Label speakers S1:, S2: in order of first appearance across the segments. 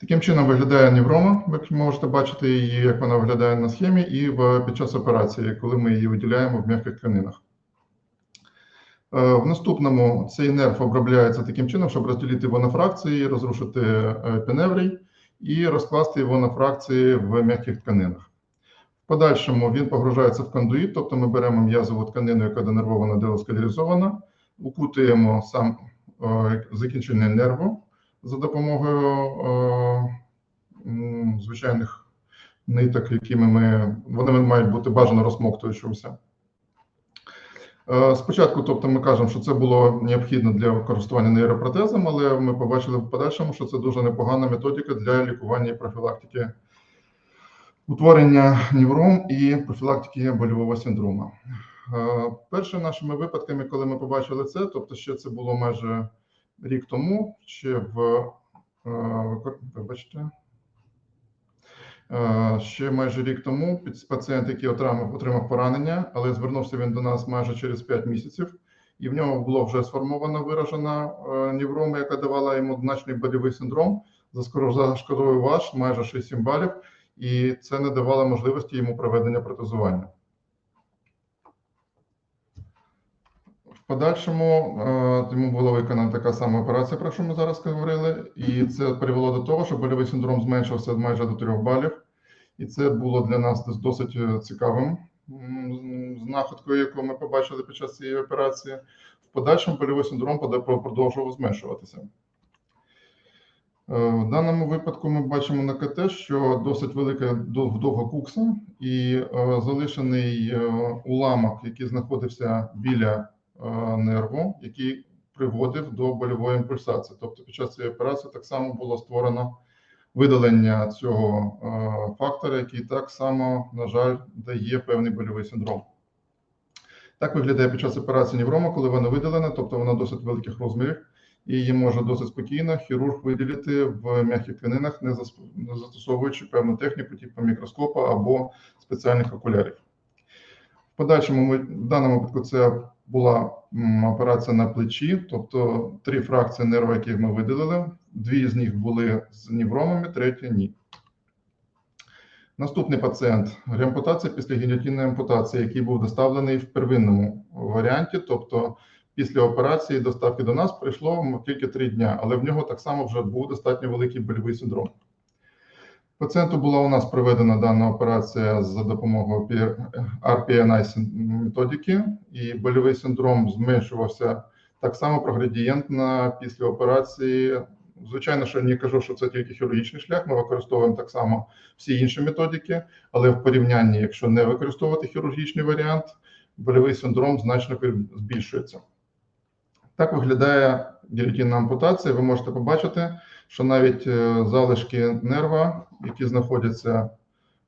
S1: Таким чином виглядає неврома, ви можете бачити її, як вона виглядає на схемі, і під час операції, коли ми її виділяємо в м'яких тканинах. Е, В наступному цей нерв обробляється таким чином, щоб розділити його на фракції, розрушити е, епіневрій і розкласти його на фракції в м'яких тканинах. В подальшому він погружається в кондуїт, тобто ми беремо м'язову тканину, яка денервована, делоскаляризована, укутуємо сам е, закінчення нерву за допомогою е, звичайних ниток, якими ми вони мають бути бажано розмоктуючимися. Е, Спочатку, тобто, ми кажемо, що це було необхідно для користування нейропротезом, але ми побачили в подальшому, що це дуже непогана методика для лікування і профілактики утворення невром і профілактики больового синдрому. Е, Першими нашими випадками, коли ми побачили це, тобто ще це було майже рік тому, ще в е, вибачте. Е, Ще майже рік тому пацієнт, який отримав, отримав поранення, але звернувся він до нас майже через 5 місяців, і в нього було вже сформована виражена е, неврома, яка давала йому значний больовий синдром за скоро- ВАШ майже 6-7 балів, і це не давало можливості йому проведення протезування. Подальшому е, йому була виконана така сама операція, про що ми зараз говорили, і це привело до того, що больовий синдром зменшився майже до 3 балів. І це було для нас досить е, цікавим знаходкою, яку ми побачили під час цієї операції. В подальшому больовий синдром продовжував зменшуватися. Е, В даному випадку ми бачимо на КТ, що досить велика дов- довга кукса і залишений уламок, який знаходився біля нерву, який приводив до больової імпульсації. Тобто під час цієї операції так само було створено видалення цього е, фактора, який так само, на жаль, дає певний больовий синдром. Так виглядає під час операції неврома, коли вона видалена, тобто вона досить великих розмірів, і її може досить спокійно хірург виділити в м'яких тканинах, не застосовуючи певну техніку, типу мікроскопа або спеціальних окулярів. В подальшому ми в даному випадку це була операція на плечі, тобто три фракції нерва, яких ми видалили. Дві з них були з невромами, третя ні. Наступний пацієнт реампутація після гільотинної ампутації, який був доставлений в первинному варіанті, тобто після операції доставки до нас прийшло тільки три дня, але в нього так само вже був достатньо великий больовий синдром. Пацієнту була у нас проведена дана операція за допомогою RPNI методики, і больовий синдром зменшувався так само проградієнтно після операції. Звичайно, що не кажу, що це тільки хірургічний шлях. Ми використовуємо так само всі інші методики, але в порівнянні, якщо не використовувати хірургічний варіант, больовий синдром значно збільшується. Так виглядає гільотинна ампутація. Ви можете побачити, що навіть е, залишки нерва, які знаходяться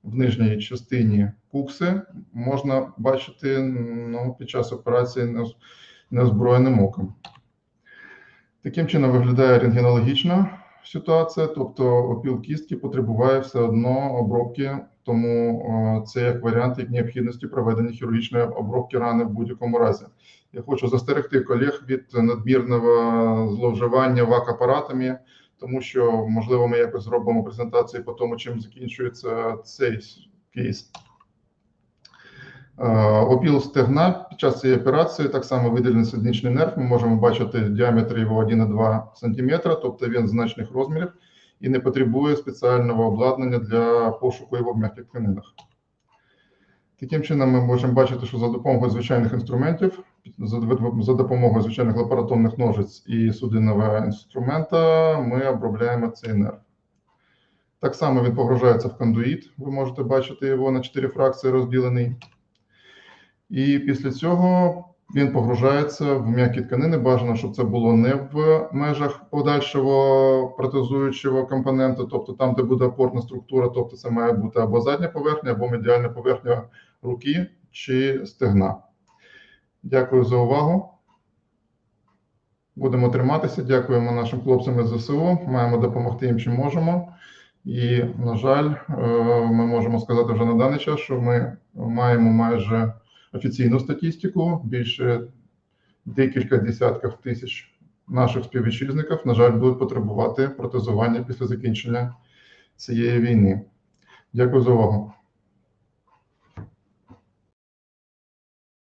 S1: в нижній частині кукси, можна бачити ну, під час операції неозброєним оком. Таким чином виглядає рентгенологічна ситуація, тобто опіл кістки потребує все одно обробки, тому е, це як варіант як необхідності проведення хірургічної обробки рани в будь-якому разі. Я хочу застерегти колег від надмірного зловживання ВАК-апаратами, тому що, можливо, ми якось зробимо презентацію по тому, чим закінчується цей кейс. Е, Опіл стегна під час цієї операції так само виділений сідничний нерв. Ми можемо бачити діаметр його 1,2 см, тобто він значних розмірів і не потребує спеціального обладнання для пошуку його в м'яких тканинах. Таким чином, ми можемо бачити, що за допомогою звичайних інструментів, за, допомогою звичайних лабораторних ножиць і судинного інструмента, ми обробляємо цей нерв. Так само він погружається в кондуїт. Ви можете бачити його на чотири фракції розділений. І після цього він погружається в м'які тканини. Бажано, щоб це було не в межах подальшого протезуючого компоненту, тобто там, де буде опорна структура, тобто це має бути або задня поверхня, або медіальна поверхня руки чи стегна. Дякую за увагу. Будемо триматися. Дякуємо нашим хлопцям із ЗСУ. Маємо допомогти їм, чим можемо. І, на жаль, е, ми можемо сказати вже на даний час, що ми маємо майже офіційну статистику, більше декілька десятків тисяч наших співвітчизників, на жаль, будуть потребувати протезування після закінчення цієї війни. Дякую за увагу.